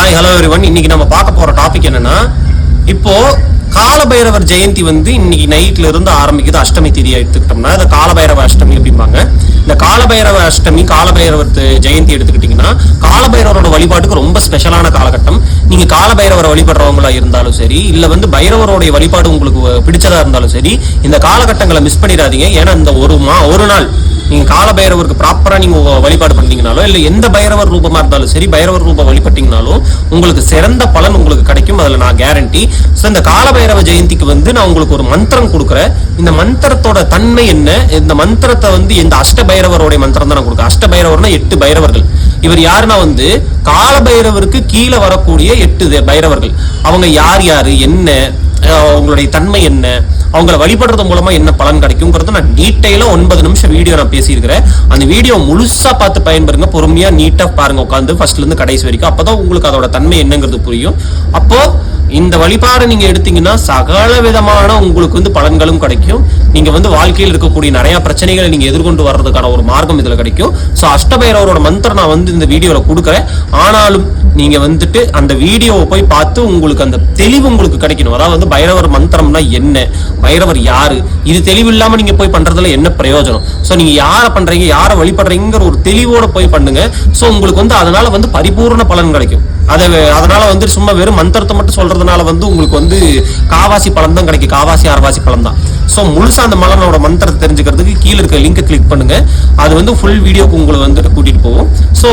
Hi hello everyone இன்னைக்கு நம்ம பார்க்க போற டாபிக் என்னன்னா இப்போ காலபைரவர் ஜெயந்தி வந்து இன்னைக்கு நைட்ல இருந்து ஆரம்பிக்குது அஷ்டமி திதியை எடுத்துக்கிட்டோம்னா இந்த காலபைரவ அஷ்டமி அப்படிம்பாங்க. இந்த காலபைரவ அஷ்டமி காலபைரவர் ஜெயந்தி எடுத்துக்கிட்டீங்கன்னா காலபைரவரோட வழிபாட்டுக்கு ரொம்ப ஸ்பெஷலான காலகட்டம். நீங்க காலபைரவரை வழிபடுறவங்களா இருந்தாலும் சரி இல்ல வந்து பைரவருடைய வழிபாடு உங்களுக்கு பிடிச்சதா இருந்தாலும் சரி இந்த காலகட்டங்களை மிஸ் பண்ணிடாதீங்க. ஏன்னா இந்த ஒரு மா ஒரு நாள் நீங்க கால பைரவருக்கு ப்ராப்பரா நீங்க வழிபாடு பண்ணீங்கனாலோ இல்ல எந்த பைரவர் ரூபமா இருந்தாலும் சரி பைரவர் ரூபம் வழிபட்டீங்கனாலும் உங்களுக்கு சிறந்த பலன் உங்களுக்கு கிடைக்கும். அதுல நான் கேரண்டி சோ இந்த கால பைரவ ஜெயந்திக்கு வந்து நான் உங்களுக்கு ஒரு மந்திரம் கொடுக்குறேன். இந்த மந்திரத்தோட தன்மை என்ன? இந்த மந்திரத்தை வந்து இந்த அஷ்ட பைரவருடைய மந்திரம் தான் நான் கொடுக்குறேன். அஷ்ட பைரவர்னா எட்டு பைரவர்கள். இவர் யாருன்னா வந்து கால பைரவருக்கு கீழே வரக்கூடிய எட்டு பைரவர்கள். அவங்க யார் யாரு என்ன அவங்களுடைய தன்மை என்ன அவங்கள வழிபடுறது மூலமா என்ன பலன் கிடைக்குங்கிறது நான் டீட்டெயிலா ஒன்பது நிமிஷம் வீடியோ நான் பேசியிருக்கிறேன். அந்த வீடியோ முழுசா பார்த்து பயன்பெறுங்க பொறுமையா நீட்டா பாருங்க உட்காந்து ஃபர்ஸ்ட்ல இருந்து கடைசி வரைக்கும். அப்பதான் உங்களுக்கு அதோட தன்மை என்னங்கிறது புரியும். அப்போ இந்த வழிபாடு நீங்க எடுத்தீங்கன்னா சகல விதமான உங்களுக்கு வந்து பலன்களும் கிடைக்கும். நீங்க வந்து வாழ்க்கையில் இருக்கக்கூடிய நிறைய பிரச்சனைகளை நீங்க எதிர்கொண்டு வர்றதுக்கான ஒரு மார்க்கம் இதுல கிடைக்கும். சோ அஷ்டபைரவரோட மந்திரம் நான் வந்து இந்த வீடியோல கொடுக்குறேன். ஆனாலும் நீங்க வந்துட்டு அந்த வீடியோவை போய் பார்த்து உங்களுக்கு அந்த தெளிவு உங்களுக்கு கிடைக்கணும். அதாவது வந்து பைரவர் மந்திரம்னா என்ன? பைரவர் யாரு? இது தெளிவு இல்லாம நீங்க போய் பண்றதுல என்ன பிரயோஜனம்? சோ நீங்க யாரை பண்றீங்க? யாரை வழிபடுறீங்கிற ஒரு தெளிவோட போய் பண்ணுங்க. சோ உங்களுக்கு வந்து அதனால வந்து பரிபூர்ண பலன் கிடைக்கும். அதை அதனால வந்து சும்மா வெறும் மந்திரத்தை மட்டும் சொல்றதுனால வந்து உங்களுக்கு வந்து காவாசி பழம் தான் கிடைக்கும். காவாசி ஆரவாசி பழம் தான். ஸோ முழுசா அந்த மலனோட மந்திரத்தை தெரிஞ்சுக்கிறதுக்கு கீழே இருக்க லிங்க் கிளிக் பண்ணுங்க. அது வந்து ஃபுல் வீடியோக்கு உங்களை வந்துட்டு கூட்டிட்டு போகும். ஸோ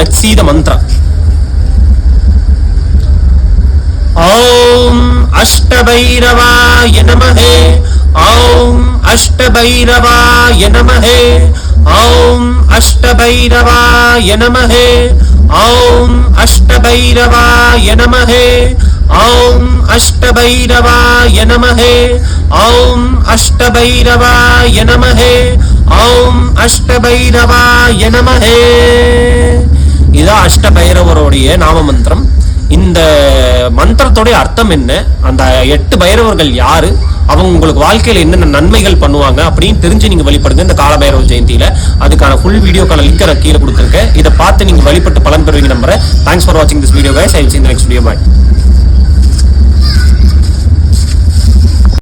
லெட் சி த மந்திரம் ஓம் அஷ்டபைரவாய நமஹே ஓம் அஷ்டபைரவாய நமஹே ஓம் அஷ்டபைரவாய நமஹே ॐ अष्टभैरवाय नमः ॐ अष्टभैरवाय नमः ॐ अष्टभैरवाय नमः ॐ अष्टभैरवाय नमः இதான் அஷ்டபைரவருடைய நாம மந்திரம் இந்த மந்திரத்தோடைய அர்த்தம் என்ன அந்த எட்டு பைரவர்கள் யாரு அவங்க உங்களுக்கு வாழ்க்கையில் என்னென்ன நன்மைகள் பண்ணுவாங்க அப்படின்னு தெரிஞ்சு நீங்க வழிபடுங்க இந்த காலபைரவ ஜெயந்தியில. அதுக்கான ஃபுல் வீடியோக்கான லிங்க் நான் கீழே கொடுத்துருக்கேன். இதை பார்த்து நீங்க வழிபட்டு பலன் பெறுவீங்க நம்புறேன். தேங்க்ஸ் ஃபார் வாட்சிங் this video guys I will next video bye